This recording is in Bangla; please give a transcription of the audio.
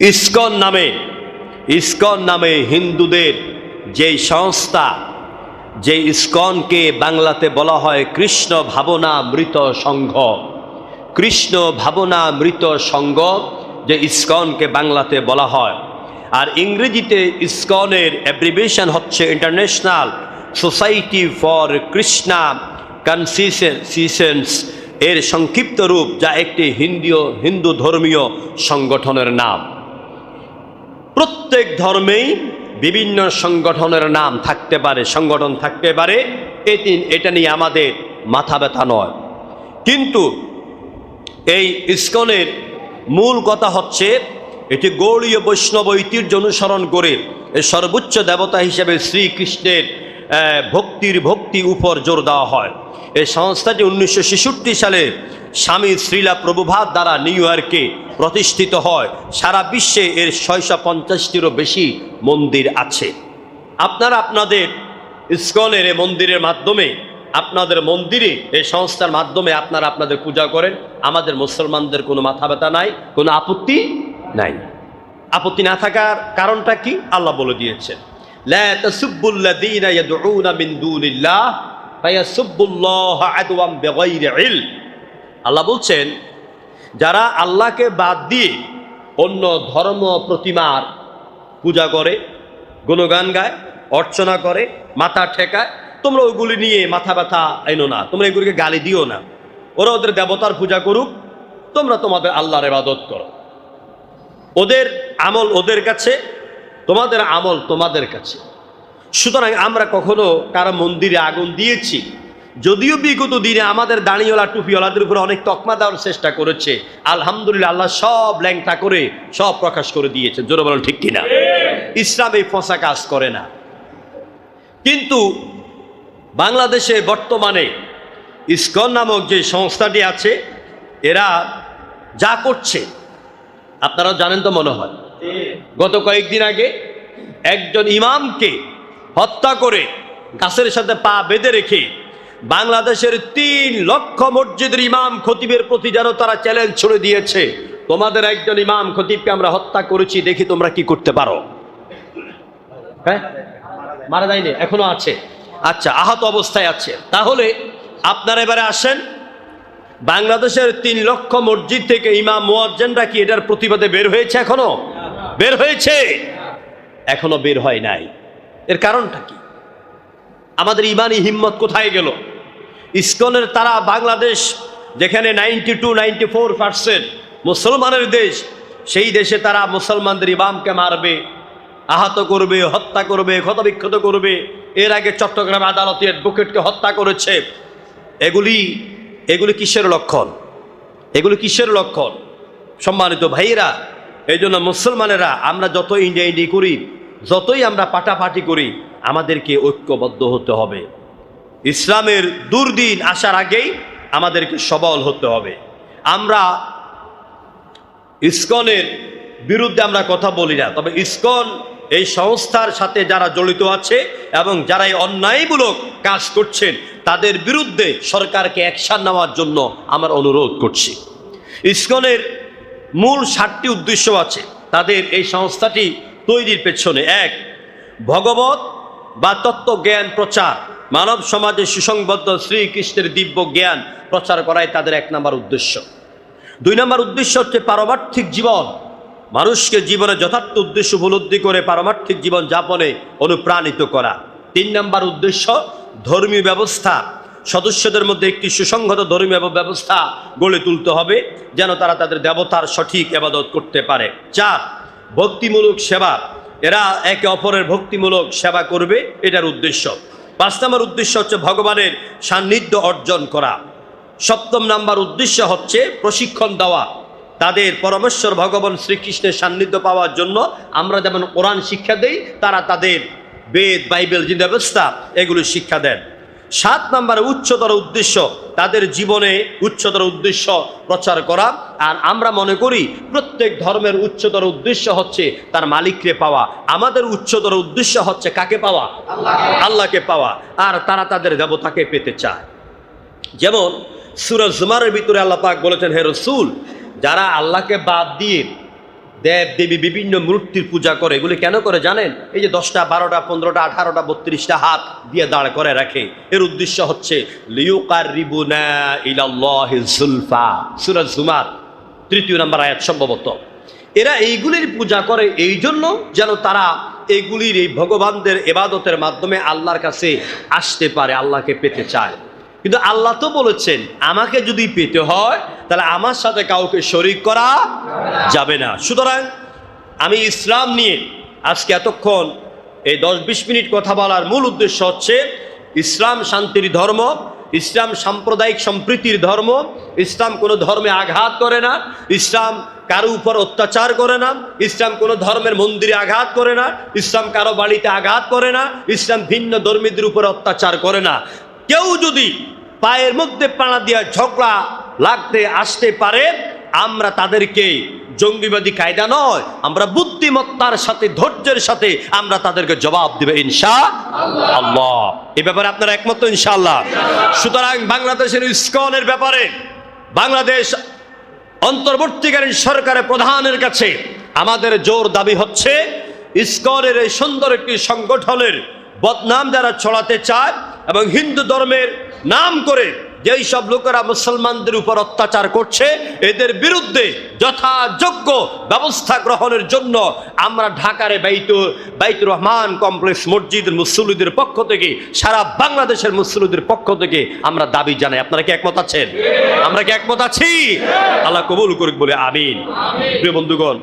ইসকন নামে, ইস্কন নামে হিন্দুদের যে সংস্থা যে ইস্কনকে বাংলাতে বলা হয় কৃষ্ণ ভাবনা মৃত সংঘ। কৃষ্ণ ভাবনা মৃত সংঘ যে ইস্কনকে বাংলাতে বলা হয়। আর ইংরেজিতে ইস্কনের অ্যাব্রিভিয়েশন হচ্ছে international society for Krishna consciousness এর সংক্ষিপ্ত রূপ, যা একটি হিন্দীয়, হিন্দু ধর্মীয় সংগঠনের নাম। প্রত্যেক ধর্মেই বিভিন্ন সংগঠনের নাম থাকতে পারে, সংগঠন থাকতে পারে। এটি এটা নিয়ে আমাদের মাথা ব্যথা নয়। কিন্তু এই ইস্কনের মূল কথা হচ্ছে, এটি গৌড়ীয় বৈষ্ণব ঐতিহ্য অনুসরণ করে সর্বোচ্চ দেবতা হিসেবে শ্রীকৃষ্ণের ভক্তির ভক্তি উপর জোর দেওয়া হয়। এই সংস্থাটি উনিশশো ছেষট্টি সালে স্বামী শ্রীলা প্রভুভাত দ্বারা নিউ ইয়র্কে প্রতিষ্ঠিত হয়। সারা বিশ্বে এর ছয়শো পঞ্চাশটিরও বেশি মন্দির আছে। আপনারা আপনাদের ইস্কনের এ মন্দিরের মাধ্যমে, আপনাদের মন্দিরে এই সংস্থার মাধ্যমে আপনারা আপনাদের পূজা করেন। আমাদের মুসলমানদের কোনো মাথা ব্যথা নাই, কোনো আপত্তি নাই। আপত্তি না থাকার কারণটা কি? আল্লাহ বলে দিয়েছেন। লা তাসুব্বুল্লাযীনা ইয়াদউনা মিন দুনিল্লাহ ফায়াসুব্বুল্লাহ আদওয়াম বিগাইরি ইলম আল্লাহ বলছেন, যারা আল্লাহকে বাদ দিয়ে অন্য ধর্ম প্রতিমার পূজা করে, গুণগান গায়, অর্চনা করে, মাথা ঠেকায়, তোমরা ওইগুলি নিয়ে মাথা ব্যথা এনো না, তোমরা এগুলিকে গালি দিও না। ওরা ওদের দেবতার পূজা করুক, তোমরা তোমাদের আল্লাহর ইবাদত করো। ওদের আমল ওদের কাছে তোমাদের আমল তোমাদের কাছে। সুতরাং আমরা কখনো কারও মন্দিরে আগুন দিয়েছি, যদিও বিগত দিনে আমাদের দাঁড়িওয়ালা, টুপিওয়ালাদের উপরে অনেক তকমা দেওয়ার চেষ্টা করেছে, আলহামদুলিল্লাহ আল্লাহ সব ল্যাংটা করে, সব প্রকাশ করে দিয়েছে। জোরে বলেন ঠিক কিনা? ইসলাম এই ফসা কাজ করে না। কিন্তু বাংলাদেশে বর্তমানে ইসকন নামক যে সংস্থাটি আছে, এরা যা করছে আপনারা জানেন তো মনে হয়। গত কয়েকদিন আগে একজন ইমামকে হত্যা করে গাছের সাথে পা বেঁধে রেখে বাংলাদেশের তিন লক্ষ মসজিদের ইমাম খতিবের প্রতি যেন তারা চ্যালেঞ্জ ছুড়ে দিয়েছে। তোমাদের একজন ইমাম খতিবকে আমরা হত্যা করেছি, দেখি তোমরা কি করতে পারো। হ্যাঁ? মারা যায়নি, এখনও আছে। আচ্ছা আহত অবস্থায় আছে। তাহলে আপনারা এবারে আসেন। বাংলাদেশের তিন লক্ষ মসজিদ থেকে ইমাম মুয়াজ্জেনরা কি এটার প্রতিবাদে বের হয়েছে এখনও? বের হয়েছে। এখনও বের হয় নাই। এর কারণটা কি? আমাদের ইমানি হিম্মত কোথায় গেল? ইস্কনের তারা বাংলাদেশ, যেখানে ninety two ninety four percent মুসলমানের দেশ, সেই দেশে তারা মুসলমানদের ইমামকে মারবে, আহত করবে, হত্যা করবে, ক্ষতবিক্ষত করবে। এর আগে চট্টগ্রাম আদালতে অ্যাডভোকেটকে হত্যা করেছে। এগুলি এগুলি কিসের লক্ষণ? এগুলি কিসের লক্ষণ? সম্মানিত ভাইয়েরা এই জন্য মুসলমানেরা আমরা যতই ইন্ডিয়া ইন্ডি করি, যতই আমরা পাটাপাটি করি, আমাদেরকে ঐক্যবদ্ধ হতে হবে। ইসলামের দুর্দিন আসার আগেই আমাদেরকে সবল হতে হবে। আমরা ইসকনের বিরুদ্ধে আমরা কথা বলি না, তবে ইসকন এই সংস্থার সাথে যারা জড়িত আছে এবং যারা এই অন্যায়মূলক কাজ করছেন, তাদের বিরুদ্ধে সরকারকে অ্যাকশন নেওয়ার জন্য আমার অনুরোধ করছি। ইসকনের মূল সাতটি উদ্দেশ্য আছে। তাদের এই সংস্থাটি তৈরির পেছনে এক, ভগবত বা তত্ত্বজ্ঞান প্রচার। মানব সমাজে সুসংবদ্ধ শ্রীকৃষ্ণের দিব্য জ্ঞান প্রচার করাই তাদের এক নম্বর উদ্দেশ্য। দুই নম্বর উদ্দেশ্য হচ্ছে পারমার্থিক জীবন। মানুষকে জীবনে যথার্থ উদ্দেশ্য উপলব্ধি করে পারমার্থিক জীবন যাপনে অনুপ্রাণিত করা। তিন নম্বর উদ্দেশ্য ধর্মীয় ব্যবস্থা। সদস্যদের মধ্যে একটি সুসংহত ধর্মীয় ব্যবস্থা গড়ে তুলতে হবে, যেন তারা তাদের দেবতার সঠিক এবাদত করতে পারে। চার, ভক্তিমূলক সেবা। এরা একে অপরের ভক্তিমূলক সেবা করবে, এটার উদ্দেশ্য। পাঁচ নম্বর উদ্দেশ্য হচ্ছে ভগবানের সান্নিধ্য অর্জন করা। সপ্তম নাম্বার উদ্দেশ্য হচ্ছে প্রশিক্ষণ দেওয়া। তাদের পরমেশ্বর ভগবান শ্রীকৃষ্ণের সান্নিধ্য পাওয়ার জন্য আমরা যেমন কোরআন শিক্ষা দেই, তারা তাদের বেদ, বাইবেল, যে ব্যবস্থা, এগুলো শিক্ষা দেন। সাত নম্বরে উচ্চতর উদ্দেশ্য, তাদের জীবনে উচ্চতর উদ্দেশ্য প্রচার করা। আর আমরা মনে করি, প্রত্যেক ধর্মের উচ্চতর উদ্দেশ্য হচ্ছে তার মালিককে পাওয়া। আমাদের উচ্চতর উদ্দেশ্য হচ্ছে কাকে পাওয়া? আল্লাহকে পাওয়া। আর তারা তাদের দেবতাকে পেতে চায়। যেমন সুরজ জুমারের ভিতরে আল্লাহ পাক বলেছেন, হে রসুল, যারা আল্লাহকে বাদ দিয়ে দেব দেবী বিভিন্ন মূর্তির পূজা করে। এগুলি কেন করে জানেন? এই যে দশটা, বারোটা, পনেরোটা, আঠারোটা, বত্রিশটা হাত দিয়ে দাঁড় করে রাখে। এর উদ্দেশ্য হচ্ছে জুমার তৃতীয় নাম্বার আয়াত সম্ভবত। এরা এইগুলির পূজা করে এই জন্য যেন তারা এইগুলির এই ভগবানদের এবাদতের মাধ্যমে আল্লাহর কাছে আসতে পারে, আল্লাহকে পেতে চায়। কিন্তু আল্লাহ তো বলেছেন, আমাকে যদি পেতে হয়, তাহলে আমার সাথে কাউকে শরিক করা যাবে না। সুতরাং আমি ইসলাম নিয়ে আজকে এতক্ষণ এই দশ বিশ মিনিট কথা বলার মূল উদ্দেশ্য হচ্ছে, ইসলাম শান্তির ধর্ম, ইসলাম সাম্প্রদায়িক সম্প্রীতির ধর্ম, ইসলাম কোনো ধর্মে আঘাত করে না, ইসলাম কারও উপর অত্যাচার করে না, ইসলাম কোনো ধর্মের মন্দিরে আঘাত করে না, ইসলাম কারও বাড়িতে আঘাত করে না, ইসলাম ভিন্ন ধর্মীদের উপর অত্যাচার করে না। কেউ যদি পায়ের মধ্যে পাড়া দিয়া ঝগড়া লাগতে আসতে পারে, আমরা তাদেরকে জঙ্গিবাদী কায়দা নয়, আমরা বুদ্ধিমত্তার সাথে, ধৈর্যের সাথে আমরা তাদেরকে জবাব দেবে, ইনশা আল্লাহ। এ ব্যাপারে আপনারা একমত, ইনশাআল্লাহ? সুতরাং বাংলাদেশের ইস্কনের ব্যাপারে বাংলাদেশ অন্তর্বর্তীকালীন সরকারের প্রধানের কাছে আমাদের জোর দাবি হচ্ছে, ইস্কনের এই সুন্দর একটি সংগঠনের বদনাম যারা ছড়াতে চায় এবং হিন্দু ধর্মের নাম করে যেই সব লোকেরা মুসলমানদের উপর অত্যাচার করছে এদের বিরুদ্ধে যথাযোগ্য ব্যবস্থা গ্রহণের জন্য আমরা ঢাকারে বাইতু বাইতুর রহমান কমপ্লেক্স মসজিদ মুসল্লিদের পক্ষ থেকে সারা বাংলাদেশের মুসল্লিদের পক্ষ থেকে আমরা দাবি জানাই। আপনারা কি একমত আছেন? আমরা কি একমত আছি? আল্লাহ কবুল করুক বলে আমিন। প্রিয় বন্ধুগণ